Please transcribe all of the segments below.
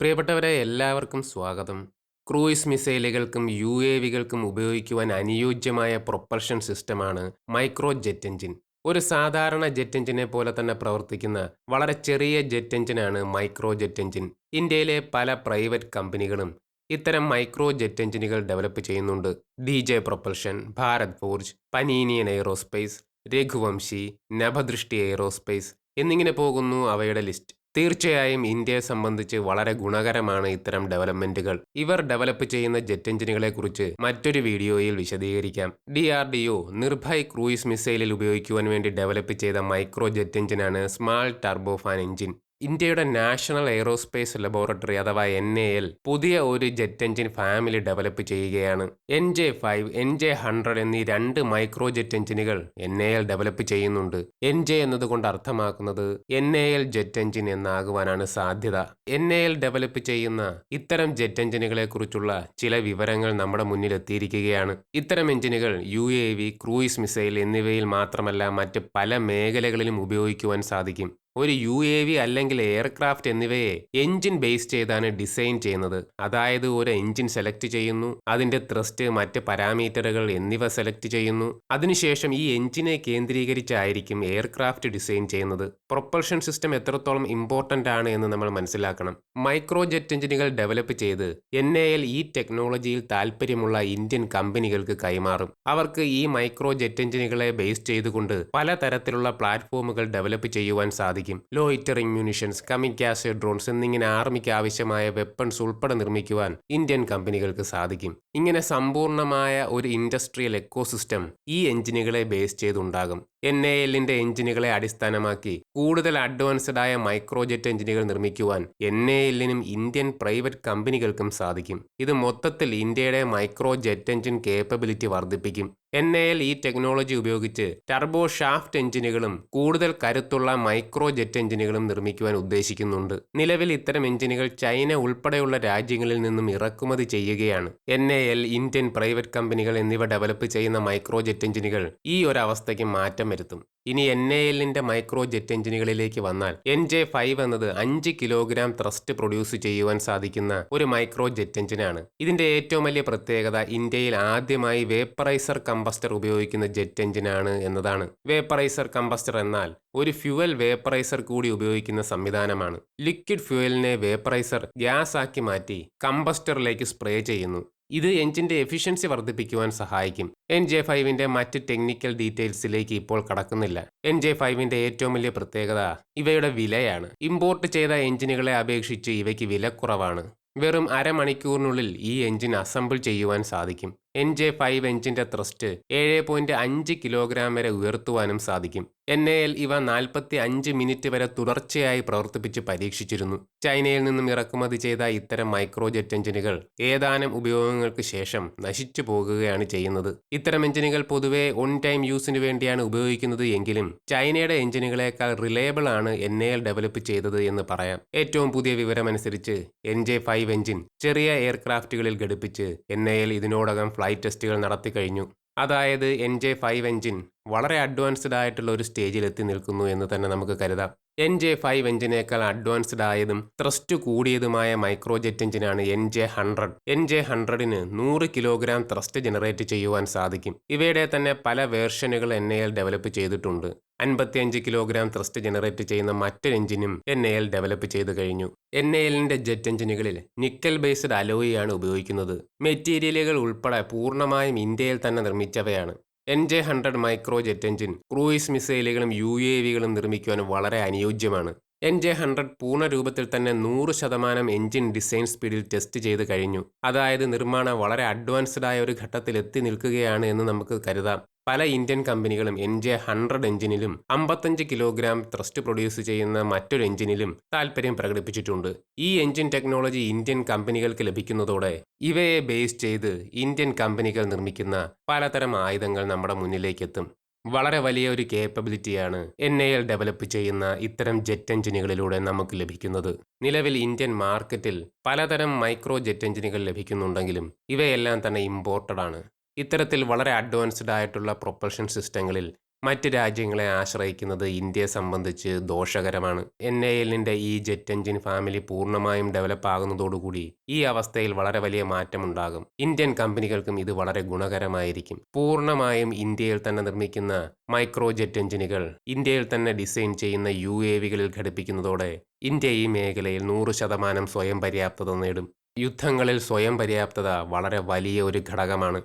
പ്രിയപ്പെട്ടവരെ എല്ലാവർക്കും സ്വാഗതം. ക്രൂയിസ് മിസൈലുകൾക്കും യു എ വികൾക്കും ഉപയോഗിക്കുവാൻ അനുയോജ്യമായ പ്രൊപ്പൽഷൻ സിസ്റ്റമാണ് മൈക്രോ ജെറ്റ് എഞ്ചിൻ ഒരു സാധാരണ ജെറ്റ് എഞ്ചിനെ പോലെ തന്നെ പ്രവർത്തിക്കുന്ന വളരെ ചെറിയ ജെറ്റ് എഞ്ചിനാണ് മൈക്രോ ജെറ്റ് എഞ്ചിൻ ഇന്ത്യയിലെ പല പ്രൈവറ്റ് കമ്പനികളും ഇത്തരം മൈക്രോ ജെറ്റ് എഞ്ചിനുകൾ ഡെവലപ്പ് ചെയ്യുന്നുണ്ട്. D J propulsion Bharat forge Paninian aerospace Raghuvanshi Nabhadrishti aerospace എന്നിങ്ങനെ പോകുന്നു അവയുടെ ലിസ്റ്റ്. തീർച്ചയായും ഇന്ത്യയെ സംബന്ധിച്ച് വളരെ ഗുണകരമാണ് ഇത്തരം ഡെവലപ്മെന്റുകൾ. ഇവർ ഡെവലപ്പ് ചെയ്യുന്ന ജെറ്റ് എഞ്ചിനുകളെ കുറിച്ച് മറ്റൊരു വീഡിയോയിൽ വിശദീകരിക്കാം. D R D O Nirbhay cruise മിസൈലിൽ ഉപയോഗിക്കുവാൻ വേണ്ടി ഡെവലപ്പ് ചെയ്ത മൈക്രോ ജെറ്റ് എഞ്ചിനാണ് സ്മാൾ ടർബോഫാൻ എഞ്ചിൻ. ഇന്ത്യയുടെ നാഷണൽ എയ്റോസ്പേസ് ലബോറട്ടറി അഥവാ എൻ എ എൽ പുതിയ ഒരു ജെറ്റ് എഞ്ചിൻ ഫാമിലി ഡെവലപ്പ് ചെയ്യുകയാണ്. N J five N J hundred എന്നീ രണ്ട് മൈക്രോ ജെറ്റ് എഞ്ചിനുകൾ എൻ എ എൽ ഡെവലപ്പ് ചെയ്യുന്നുണ്ട്. എൻ ജെ എന്നതുകൊണ്ട് അർത്ഥമാക്കുന്നത് N A L jet engine എന്നാകുവാനാണ് സാധ്യത. എൻ എ എൽ ഡെവലപ്പ് ചെയ്യുന്ന ഇത്തരം ജെറ്റ് എഞ്ചിനുകളെ കുറിച്ചുള്ള ചില വിവരങ്ങൾ നമ്മുടെ മുന്നിൽ എത്തിയിരിക്കുകയാണ് ഇത്തരം എഞ്ചിനുകൾ U A V cruise missile എന്നിവയിൽ മാത്രമല്ല മറ്റ് പല മേഖലകളിലും ഉപയോഗിക്കുവാൻ സാധിക്കും. ഒരു യു എ വി അല്ലെങ്കിൽ എയർക്രാഫ്റ്റ് എന്നിവയെ എഞ്ചിൻ ബേസ് ചെയ്താണ് ഡിസൈൻ ചെയ്യുന്നത്. അതായത് ഒരു എഞ്ചിൻ സെലക്ട് ചെയ്യുന്നു അതിന്റെ ത്രസ്റ്റ് മറ്റ് പാരാമീറ്ററുകൾ എന്നിവ സെലക്ട് ചെയ്യുന്നു. അതിനുശേഷം ഈ എഞ്ചിനെ കേന്ദ്രീകരിച്ചായിരിക്കും എയർക്രാഫ്റ്റ് ഡിസൈൻ ചെയ്യുന്നത്. പ്രൊപ്പൽഷൻ സിസ്റ്റം എത്രത്തോളം ഇമ്പോർട്ടന്റ് ആണ് എന്ന് നമ്മൾ മനസ്സിലാക്കണം. മൈക്രോ ജെറ്റ് എഞ്ചിനുകൾ ഡെവലപ്പ് ചെയ്ത് എൻ എ എൽ ഈ ടെക്നോളജിയിൽ താല്പര്യമുള്ള ഇന്ത്യൻ കമ്പനികൾക്ക് കൈമാറും. അവർക്ക് ഈ മൈക്രോ ജെറ്റ് എഞ്ചിനുകളെ ബേസ് ചെയ്തുകൊണ്ട് പലതരത്തിലുള്ള പ്ലാറ്റ്ഫോമുകൾ ഡെവലപ്പ് ചെയ്യുവാൻ സാധിക്കും. ലോയിറ്ററിംഗ് മ്യൂണിഷൻസ് കമിക്കാസ് ഡ്രോൺസ് എന്നിങ്ങനെ ആർമിക്ക് ആവശ്യമായ വെപ്പൺസ് ഉൾപ്പെടെ നിർമ്മിക്കുവാൻ ഇന്ത്യൻ കമ്പനികൾക്ക് സാധിക്കും. ഇങ്ങനെ സമ്പൂർണമായ ഒരു ഇൻഡസ്ട്രിയൽ എക്കോസിസ്റ്റം ഈ എഞ്ചിനുകളെ ബേസ് ചെയ്തുണ്ടാകും. എൻ എ എല്ലിന്റെ എഞ്ചിനുകളെ അടിസ്ഥാനമാക്കി കൂടുതൽ അഡ്വാൻസ്ഡ് ആയ മൈക്രോജെറ്റ് എഞ്ചിനുകൾ നിർമ്മിക്കുവാൻ എൻ എ എല്ലിനും ഇന്ത്യൻ പ്രൈവറ്റ് കമ്പനികൾക്കും സാധിക്കും. ഇത് മൊത്തത്തിൽ ഇന്ത്യയുടെ മൈക്രോ ജെറ്റ് എഞ്ചിൻ കേപ്പബിലിറ്റി വർദ്ധിപ്പിക്കും. എൻ എ എൽ ഈ ടെക്നോളജി ഉപയോഗിച്ച് ടർബോ ഷാഫ്റ്റ് എഞ്ചിനുകളും കൂടുതൽ കരുത്തുള്ള മൈക്രോ ജെറ്റ് എഞ്ചിനുകളും നിർമ്മിക്കുവാൻ ഉദ്ദേശിക്കുന്നുണ്ട്. നിലവിൽ ഇത്തരം എഞ്ചിനുകൾ ചൈന ഉൾപ്പെടെയുള്ള രാജ്യങ്ങളിൽ നിന്നും ഇറക്കുമതി ചെയ്യുകയാണ്. N A L Indian private കമ്പനികൾ എന്നിവ ഡെവലപ്പ് ചെയ്യുന്ന മൈക്രോ ജെറ്റ് എഞ്ചിനുകൾ ഈ ഒരു അവസ്ഥയ്ക്ക് മാറ്റം വരുത്തും. ഇനി എൻ എ എല്ലിന്റെ മൈക്രോ ജെറ്റ് എഞ്ചിനുകളിലേക്ക് വന്നാൽ എൻ ജെ ഫൈവ് എന്നത് അഞ്ച് കിലോഗ്രാം ത്രസ്റ്റ് പ്രൊഡ്യൂസ് ചെയ്യുവാൻ സാധിക്കുന്ന ഒരു മൈക്രോ ജെറ്റ് എഞ്ചിനാണ് ഇതിന്റെ ഏറ്റവും വലിയ പ്രത്യേകത ഇന്ത്യയിൽ ആദ്യമായി വേപ്പറൈസർ കമ്പസ്റ്റർ ഉപയോഗിക്കുന്ന ജെറ്റ് എഞ്ചിനാണ് എന്നതാണ്. വേപ്പറൈസർ കമ്പസ്റ്റർ എന്നാൽ ഒരു ഫ്യുവൽ വേപ്പറൈസർ കൂടി ഉപയോഗിക്കുന്ന സംവിധാനമാണ്. ലിക്വിഡ് ഫ്യുവലിനെ വേപ്പറൈസർ ഗ്യാസ് ആക്കി മാറ്റി കമ്പസ്റ്ററിലേക്ക് സ്പ്രേ ചെയ്യുന്നു. ഇത് എഞ്ചിന്റെ എഫിഷ്യൻസി വർദ്ധിപ്പിക്കുവാൻ സഹായിക്കും. എൻ ജെ ഫൈവിന്റെ മറ്റ് ടെക്നിക്കൽ ഡീറ്റെയിൽസിലേക്ക് ഇപ്പോൾ കടക്കുന്നില്ല. എൻ ജെ ഫൈവിന്റെ ഏറ്റവും വലിയ പ്രത്യേകത ഇവയുടെ വിലയാണ്. ഇമ്പോർട്ട് ചെയ്ത എഞ്ചിനുകളെ അപേക്ഷിച്ച് ഇവയ്ക്ക് വില കുറവാണ് വെറും അരമണിക്കൂറിനുള്ളിൽ ഈ എഞ്ചിൻ അസംബിൾ ചെയ്യുവാൻ സാധിക്കും. എൻ ജെ ഫൈവ് എഞ്ചിന്റെ ത്രസ്റ്റ് ഏഴ് പോയിന്റ് അഞ്ച് കിലോഗ്രാം വരെ ഉയർത്തുവാനും സാധിക്കും. എൻ എ എൽ ഇവ നാൽപ്പത്തി അഞ്ച് മിനിറ്റ് വരെ തുടർച്ചയായി പ്രവർത്തിപ്പിച്ച് പരീക്ഷിച്ചിരുന്നു. ചൈനയിൽ നിന്നും ഇറക്കുമതി ചെയ്ത ഇത്തരം മൈക്രോജെറ്റ് എഞ്ചിനുകൾ ഏതാനും ഉപയോഗങ്ങൾക്ക് ശേഷം നശിച്ചു പോകുകയാണ് ചെയ്യുന്നത്. ഇത്തരം എഞ്ചിനുകൾ പൊതുവെ ഓൺ ടൈം യൂസിന് വേണ്ടിയാണ് ഉപയോഗിക്കുന്നത് എങ്കിലും ചൈനയുടെ എഞ്ചിനുകളേക്കാൾ റിലയബിൾ ആണ് എൻ എ എൽ ഡെവലപ്പ് ചെയ്തത് എന്ന് പറയാം. ഏറ്റവും പുതിയ വിവരമനുസരിച്ച് എൻ ജെ ഫൈവ് എഞ്ചിൻ ചെറിയ എയർക്രാഫ്റ്റുകളിൽ ഘടിപ്പിച്ച് എൻ എ എൽ ഇതിനോടകം ഫ്ലൈറ്റ് ടെസ്റ്റുകൾ നടത്തി കഴിഞ്ഞു. അതായത് എൻ ജെ ഫൈവ് എഞ്ചിൻ വളരെ അഡ്വാൻസ്ഡ് ആയിട്ടുള്ള ഒരു സ്റ്റേജിൽ എത്തി നിൽക്കുന്നു എന്ന് തന്നെ നമുക്ക് കരുതാം. എൻ ജെ ഫൈവ് എഞ്ചിനേക്കാൾ അഡ്വാൻസ്ഡ് ആയതും ത്രസ്റ്റ് കൂടിയതുമായ മൈക്രോജെറ്റ് എഞ്ചിനാണ് N J hundred. N J ഹൺഡ്രഡിന് നൂറ് കിലോഗ്രാം ത്രസ്റ്റ് ജനറേറ്റ് ചെയ്യുവാൻ സാധിക്കും. ഇവയുടെ തന്നെ പല വേർഷനുകൾ എൻ എൽ ഡെവലപ്പ് ചെയ്തിട്ടുണ്ട്. അൻപത്തിയഞ്ച് കിലോഗ്രാം ത്രസ്റ്റ് ജനറേറ്റ് ചെയ്യുന്ന മറ്റൊരു എഞ്ചിനും എൻ എൽ ഡെവലപ്പ് ചെയ്തു കഴിഞ്ഞു. എൻ എല്ലിന്റെ ജെറ്റ് എഞ്ചിനുകളിൽ നിക്കൽ ബേസ്ഡ് അലോയിയാണ് ഉപയോഗിക്കുന്നത്. മെറ്റീരിയലുകൾ ഉൾപ്പെടെ പൂർണമായും ഇന്ത്യയിൽ തന്നെ നിർമ്മിച്ചവയാണ്. N J hundred micro jet engine cruise മിസൈലുകളും U A വികളും നിർമ്മിക്കുവാൻ വളരെ അനുയോജ്യമാണ്. എൻ ജെ ഹൺഡ്രഡ് പൂർണ രൂപത്തിൽ തന്നെ നൂറ് ശതമാനം എഞ്ചിൻ ഡിസൈൻ സ്പീഡിൽ ടെസ്റ്റ് ചെയ്ത് കഴിഞ്ഞു. അതായത് നിർമ്മാണം വളരെ അഡ്വാൻസ്ഡ് ആയ ഒരു ഘട്ടത്തിൽ എത്തി നിൽക്കുകയാണ് എന്ന് നമുക്ക് കരുതാം. പല ഇന്ത്യൻ കമ്പനികളും എൻ ജെ ഹൺഡ്രഡ് എഞ്ചിനിലും അമ്പത്തഞ്ച് കിലോഗ്രാം ത്രസ്റ്റ് പ്രൊഡ്യൂസ് ചെയ്യുന്ന മറ്റൊരു എഞ്ചിനിലും താല്പര്യം പ്രകടിപ്പിച്ചിട്ടുണ്ട്. ഈ എഞ്ചിൻ ടെക്നോളജി ഇന്ത്യൻ കമ്പനികൾക്ക് ലഭിക്കുന്നതോടെ ഇവയെ ബേസ് ചെയ്ത് ഇന്ത്യൻ കമ്പനികൾ നിർമ്മിക്കുന്ന പലതരം ആയുധങ്ങൾ നമ്മുടെ മുന്നിലേക്കെത്തും. വളരെ വലിയ ഒരു കേപ്പബിലിറ്റിയാണ് എൻ എ എൽ ഡെവലപ്പ് ചെയ്യുന്ന ഇത്തരം ജെറ്റ് എഞ്ചിനുകളിലൂടെ നമുക്ക് ലഭിക്കുന്നത്. നിലവിൽ ഇന്ത്യൻ മാർക്കറ്റിൽ പലതരം മൈക്രോ ജെറ്റ് എഞ്ചിനുകൾ ലഭിക്കുന്നുണ്ടെങ്കിലും ഇവയെല്ലാം തന്നെ ഇമ്പോർട്ടഡ് ആണ്. ഇത്തരത്തിൽ വളരെ അഡ്വാൻസ്ഡ് ആയിട്ടുള്ള പ്രൊപ്പൽഷൻ സിസ്റ്റങ്ങളിൽ മറ്റ് രാജ്യങ്ങളെ ആശ്രയിക്കുന്നത് ഇന്ത്യയെ സംബന്ധിച്ച് ദോഷകരമാണ്. എൻ എ എല്ലിന്റെ ഈ ജെറ്റ് എഞ്ചിൻ ഫാമിലി പൂർണമായും ഡെവലപ്പ് ആകുന്നതോടുകൂടി ഈ അവസ്ഥയിൽ വളരെ വലിയ മാറ്റമുണ്ടാകും. ഇന്ത്യൻ കമ്പനികൾക്കും ഇത് വളരെ ഗുണകരമായിരിക്കും. പൂർണമായും ഇന്ത്യയിൽ തന്നെ നിർമ്മിക്കുന്ന മൈക്രോ ജെറ്റ് എഞ്ചിനുകൾ ഇന്ത്യയിൽ തന്നെ ഡിസൈൻ ചെയ്യുന്ന യു എ വികളിൽ ഘടിപ്പിക്കുന്നതോടെ ഇന്ത്യ ഈ മേഖലയിൽ നൂറ് ശതമാനം സ്വയം പര്യാപ്തത നേടും. യുദ്ധങ്ങളിൽ സ്വയം പര്യാപ്തത വളരെ വലിയ ഒരു ഘടകമാണ്.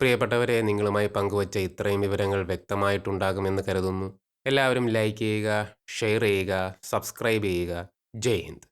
പ്രിയപ്പെട്ടവരെ നിങ്ങളുമായി പങ്കുവച്ച ഇത്രയും വിവരങ്ങൾ വ്യക്തമായിട്ടുണ്ടാകുമെന്ന് കരുതുന്നു. എല്ലാവരും ലൈക്ക് ചെയ്യുക ഷെയർ ചെയ്യുക സബ്സ്ക്രൈബ് ചെയ്യുക. ജയ് ഹിന്ദ്.